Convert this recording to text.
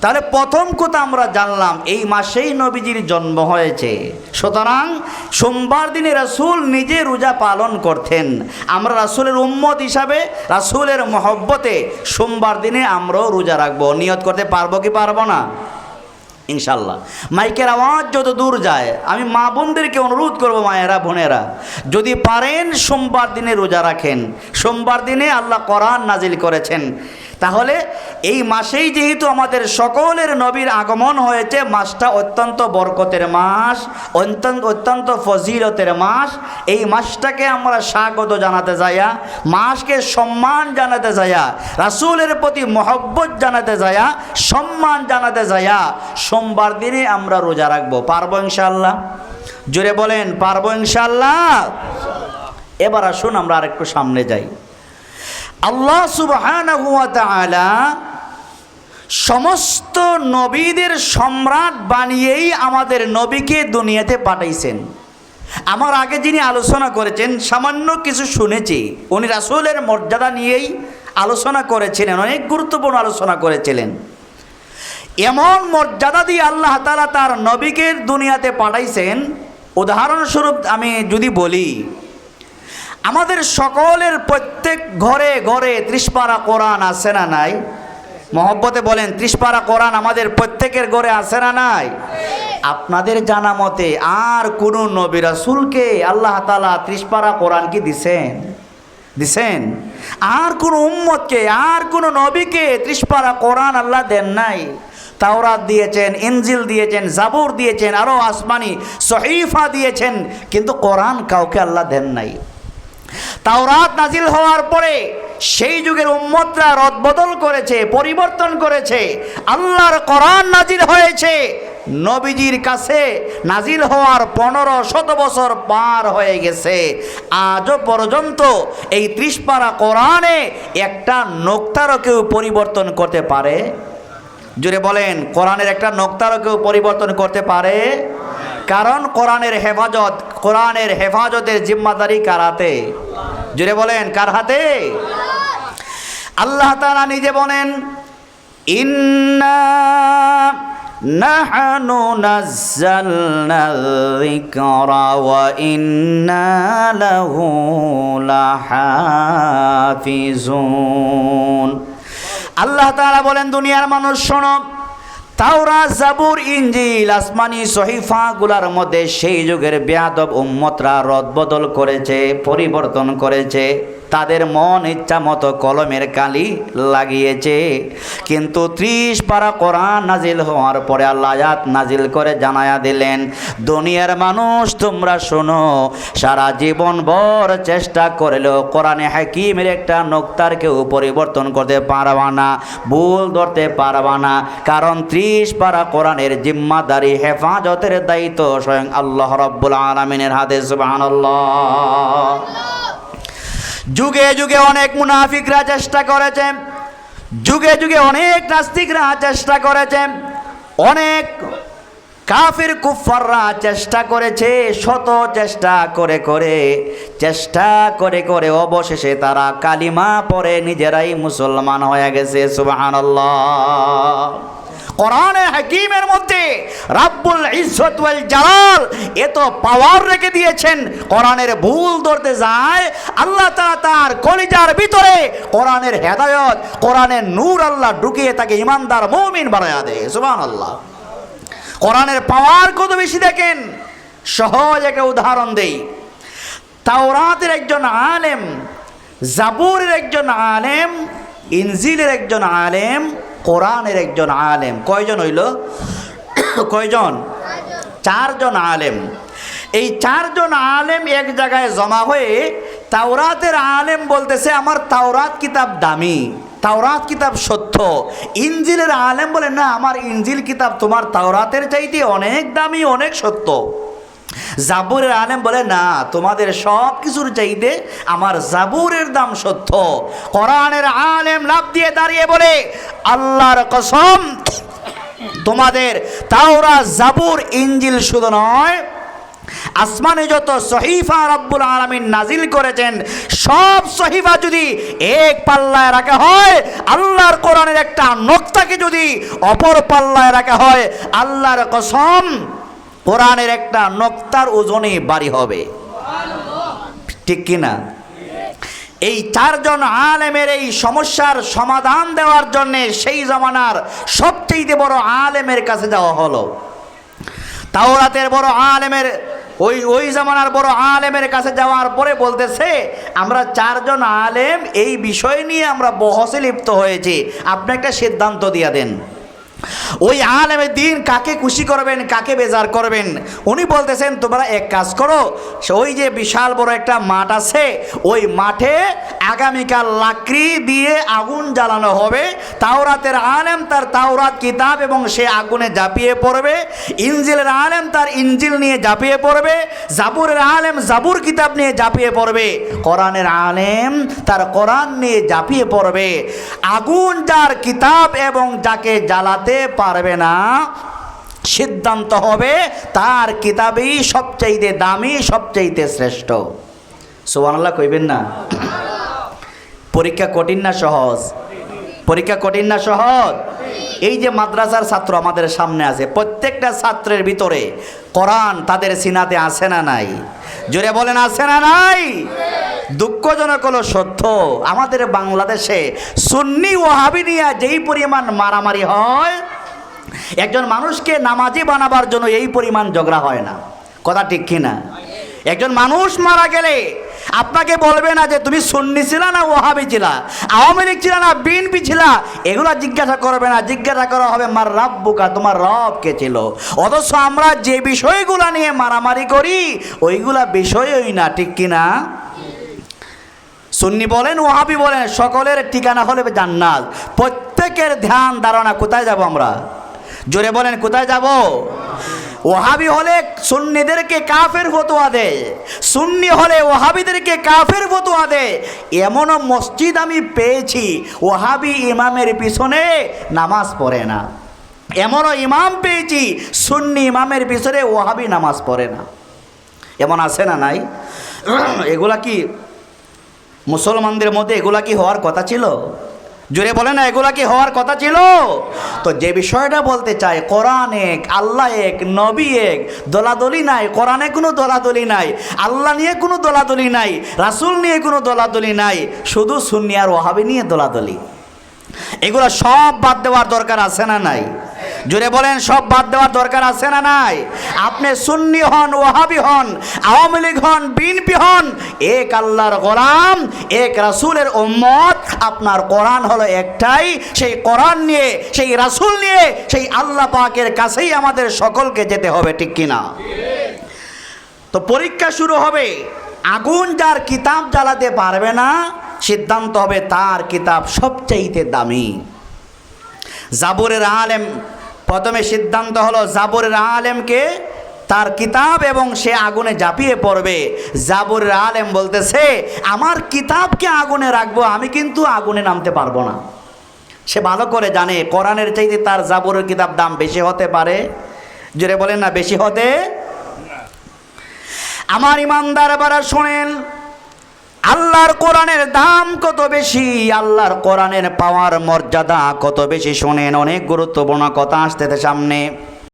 তাহলে প্রথম কথা আমরা জানলাম, এই মাসেই নবীজির জন্ম হয়েছে। সুতরাং সোমবার দিনে রাসূল নিজে রোজা পালন করতেন। আমরা রাসূলের উম্মত হিসাবে, রাসূলের মহব্বতে সোমবার দিনে আমরাও রোজা রাখব। নিয়ত করতে পারব কি পারব না? ইনশাল্লাহ মাইকের আওয়াজ যত দূর যায়, আমি মা বোনদেরকে অনুরোধ করব, মায়েরা, বোনেরা, যদি পারেন সোমবার দিনে রোজা রাখেন। সোমবার দিনে আল্লাহ কোরআন নাজিল করেছেন। তাহলে এই মাসেই যেহেতু আমাদের সকলের নবীর আগমন হয়েছে, মাসটা অত্যন্ত বরকতের মাস, অত্যন্ত অত্যন্ত ফজিলতের মাস। এই মাসটাকে আমরা স্বাগত জানাতে যাইয়া, মাসকে সম্মান জানাতে যাইয়া, রাসূলের প্রতি মহব্বত জানাতে যাইয়া, সম্মান জানাতে যাইয়া সোমবার দিনে আমরা রোজা রাখব। পারব ইনশাল্লাহ জোরে বলেন, পারব ইনশাল্লাহ এবার আসুন, আমরা আরেকটু সামনে যাই। আল্লাহ তাআলা সমস্ত নবীদের সম্রাট বানিয়েই আমাদের নবীকে দুনিয়াতে পাঠাইছেন। আমার আগে যিনি আলোচনা করেছেন, সামান্য কিছু শুনেছি, উনি রাসূলের মর্যাদা নিয়েই আলোচনা করেছিলেন, অনেক গুরুত্বপূর্ণ আলোচনা করেছিলেন। এমন মর্যাদা দিয়ে আল্লাহ তালা তার নবীকে দুনিয়াতে পাঠাইছেন। উদাহরণস্বরূপ আমি যদি বলি আমাদের সকলের প্রত্যেক ঘরে ঘরে ত্রিশপাড়া কোরআন আছে না নাই? মহব্বতে বলেন, ত্রিশপাড়া কোরআন আমাদের প্রত্যেকের ঘরে আছে না নাই? আপনাদের জানা মতে আর কোনো নবী রাসূলকে আল্লাহ তালা ত্রিশপাড়া কোরআন কি দিছেন? দিছেন? আর কোনো উম্মতকে, আর কোনো নবীকে ত্রিশপাড়া কোরআন আল্লাহ দেন নাই? তাওরাত দিয়েছেন, ইনজিল দিয়েছেন, জাবুর দিয়েছেন আরও আসমানি সহিফা দিয়েছেন, কিন্তু কোরআন কাউকে আল্লাহ দেন নাই। তাওরাত নাজিল হওয়ার পরে সেই যুগের উম্মতরা রদবদল করেছে, পরিবর্তন করেছে, আল্লাহর কোরআন নাজিল হয়েছে, নবীজির কাছে নাজিল হওয়ার পনেরো শত বছর পার হয়ে গেছে। আজও পর্যন্ত এই ত্রিশপাড়া কোরআনে একটা নোক্তারও কেউ পরিবর্তন করতে পারে? জুড়ে বলেন, কোরআনের একটা নোক্তারও কেউ পরিবর্তন করতে পারে? কারণ কোরআনের হেফাজত কোরআনের হেফাজতের জিম্মাদারি কার হাতে? জুড়ে বলেন, কার হাতে? আল্লাহ তারা নিজে বলেন, ইন্না নাজ্জালনা যিকরা ওয়া ইন্না লাহু লাহাফিজুন। আল্লাহ তাআলা বলেন, দুনিয়ার মানুষ শোনো তাওরা জাবুর ইঞ্জিল আসমানি সহিফাগুলার মধ্যে সেই যুগের বেয়াদব উম্মতরা রদবদল করেছে পরিবর্তন করেছে। তাদের মন ইচ্ছা মতো কলমের কালি লাগিয়েছে। কিন্তু ত্রিশ পারা কোরআন নাজিল হওয়ার পরে আল্লাহ নাজিল করে জানায়া দিলেন, দুনিয়ার মানুষ তোমরা শোনো, সারা জীবন ভর চেষ্টা করলেও কোরআনে হাকিমের একটা নোক্তার কেউ পরিবর্তন করতে পারবা না, ভুল ধরতে পারবা না। কারণ ত্রিশ পারা কোরআনের জিম্মাদারি হেফাজতের দায়িত্ব স্বয়ং আল্লাহ রব্বুল আলমিনের হাতে, সুবহানাল্লাহ। যুগে যুগে অনেক মুনাফিকরা চেষ্টা করেছে। যুগে যুগে অনেক নাস্তিকরা চেষ্টা করেছে। অনেক কাফির কুফাররা চেষ্টা করেছে, শত চেষ্টা করে করে, চেষ্টা করে করে অবশেষে তারা কালিমা পরে নিজেরাই মুসলমান হয়ে গেছে, সুবহানাল্লাহ। কোরআনে হাকিমের মধ্যে রাব্বুল ইজ্জত ওয়াল জালাল এত পাওয়ার রেখে দিয়েছেন। কোরআনের ভুল ধরতে যায়, আল্লাহ তাআলা তার কলিজার ভিতরে কোরআনের হেদায়ত, কোরআনের নূর আল্লাহ ঢুকিয়ে তাকে ইমানদার মুমিন বানায়া দেয়। সুবহানাল্লাহ। কোরআনের পাওয়ার কত বেশি দেখেন? সহজ একটা উদাহরণ দেই। তাওরাতের একজন আলেম, জাবুরের একজন আলেম, ইনজিলের একজন আলেম কোরআনের একজন আলেম। কয়জন হইল? কয়জন? চারজন আলেম। এই চারজন আলেম এক জায়গায় জমা হয়ে তাওরাতের আলেম বলতেছে, আমার তাওরাত কিতাব দামি, তাওরাত কিতাব সত্য। ইঞ্জিলের আলেম বলে, না, আমার ইঞ্জিল কিতাব তোমার তাওরাতের চাইতে অনেক দামি, অনেক সত্য। জাবুরের আলেম বলে, না, তোমাদের সব কিছুর চাইতে আমার জাবুরের দাম সত্য। কোরআনের আলেম লাভ দিয়ে দাঁড়িয়ে বলে, আল্লাহর কসম, তোমাদের তাওরা জাবুর ইঞ্জিল শুধু নয়, আসমানে যত সহিফা রব্বুল আলমিন নাজিল করেছেন, সব সহিফা যদি এক পাল্লায় রাখা হয়, আল্লাহর কোরআনের একটা নক্তাকে যদি অপর পাল্লায় রাখা হয়, আল্লাহর কসম কোরআনের একটা নক্তার ওজনে বাড়ি হবে। ঠিক কিনা? এই চারজন আলেমের এই সমস্যার সমাধান দেওয়ার জন্য সেই জমানার সবচেয়ে বড় আলেমের কাছে যাওয়া হলো। তাওরাতের বড় আলেমের, ওই ওই জামানার বড় আলেমের কাছে যাওয়ার পরে বলতেছে, আমরা চারজন আলেম এই বিষয় নিয়ে আমরা বহসে লিপ্ত হয়েছি। আপনি একটা সিদ্ধান্ত দিয়ে দেন। ওই আলেমের দিন কাকে খুশি করবেন, কাকে বেজার করবেন? উনি বলতেছেন, তোমরা এক কাজ করো ওই যে বিশাল বড় একটা মাঠ আছে, ওই মাঠে আগামীকাল লাকড়ি দিয়ে আগুন জ্বালানো হবে। তাওরাতের আলেম তার তাওরাত কিতাব এবং সে আগুনে ঝাঁপিয়ে পড়বে। ইঞ্জিলের আলেম তার ইঞ্জিল নিয়ে ঝাঁপিয়ে পড়বে। জাবুরের আলেম জাবুর কিতাব নিয়ে ঝাঁপিয়ে পড়বে। কোরআনের আলেম তার কোরআন নিয়ে ঝাঁপিয়ে পড়বে। আগুন যার কিতাব এবং যাকে জ্বালাতে পারবে না। সিদ্ধান্ত হবে, তার কিতাবই সবচাইতে দামি, সবচাইতে শ্রেষ্ঠ। সুবহানাল্লাহ, কইবেন না? পরীক্ষা কঠিন না সহজ? পরীক্ষা কঠিন না সহজ? এই যে মাদ্রাসার ছাত্র আমাদের সামনে আছে, প্রত্যেকটা ছাত্রের ভিতরে কোরআন তাদের সিনাতে আছে না নাই? জোরে বলেন, আছে না নাই? দুঃখজনক হলো সত্য, আমাদের বাংলাদেশে সুন্নি ওয়াহাবি নিয়ে যেই পরিমাণ মারামারি হয় একজন মানুষকে নামাজি বানাবার জন্য এই পরিমাণ ঝগড়া হয় না। কথা ঠিক কিনা? একজন মানুষ মারা গেলে আপনাকে বলবে না যে তুমি সুন্নি ছিলা না ওহাবি ছিলা, আওয়ামী লীগ ছিল না বিএনপি ছিলা? এগুলো জিজ্ঞাসা করবে না। জিজ্ঞাসা করা হবে, মার রাব্বুকা, তোমার রব কে ছিল? অথচ আমরা যে বিষয়গুলো নিয়ে মারামারি করি, ওইগুলা বিষয়ই না। ঠিক কিনা? সুন্নি বলেন ওহাবি বলেন, সকলের ঠিকানা হলে জান্নাত। প্রত্যেকের ধ্যান, ধারণা কোথায় যাব আমরা? জোরে বলেন, কোথায় যাব? ওহাবি হলে সুন্নিদেরকে কাফের ফতোয়া দেয় সুন্নি হলে ওহাবিদেরকে কাফের ফতোয়া দেয় এমনও মসজিদ আমি পেয়েছি ওহাবি ইমামের পিছনে নামাজ পড়ে না। এমনও ইমাম পেয়েছি, সুন্নি ইমামের পিছনে ওহাবি নামাজ পড়ে না। এমন আছে না নাই? এগুলা কি মুসলমানদের মধ্যে এগুলা কি হওয়ার কথা ছিল? জোরে বলে না, এগুলা কি হওয়ার কথা ছিল? তো যে বিষয়টা বলতে চাই, কোরআন এক, আল্লাহ এক, নবী এক, দলাদলি নাই, কোরআনে কোনো দলাদলি নাই, আল্লাহ নিয়ে কোনো দলাদলি নাই, রাসুল নিয়ে কোনো দলাদলি নাই, শুধু সুন্নি আর ওহাবি নিয়ে দলাদলি। এগুলো সব বাদ দেওয়ার দরকার আছে না নাই? জোরে বলেন, সব বাদ দেওয়ার দরকার আছে না নাই? আপনি সুন্নি হন ওহাবি হন, আওয়ামী লীগ হন, বিএনপি হন, এক আল্লাহর গোলাম, এক রাসূলের উম্মত, আপনার কোরআন হলো একটাই, সেই কোরআন নিয়ে, সেই রাসূল নিয়ে, সেই আল্লাহ পাকের কাছেই আমাদের সকলকে যেতে হবে, ঠিক কিনা? তো পরীক্ষা শুরু হবে, আগুন যার কিতাব জ্বালাতে পারবে না, সিদ্ধান্ত হবে তার কিতাব সবচাইতে দামি। জাবরের আলেম প্রথমে সিদ্ধান্ত হলো জাবরের আলেমকে তার কিতাব এবং সে আগুনে ঝাঁপিয়ে পড়বে। জাবরের আলেম বলতেছে, আমার কিতাবকে আগুনে রাখব, আমি কিন্তু আগুনে নামতে পারব না। সে ভালো করে জানে, কোরআনের চাইতে তার জাবরের কিতাব দাম বেশি হতে পারে। জোরে বলেন না, বেশি হতে? আমার ইমানদার বারা শোনেন আল্লাহর কোরআনের দাম কত বেশি? আল্লাহর কোরআনের পাওয়ার মর্যাদা কত বেশি? শোনেন, অনেক গুরুত্বপূর্ণ কথা আসতে সামনে।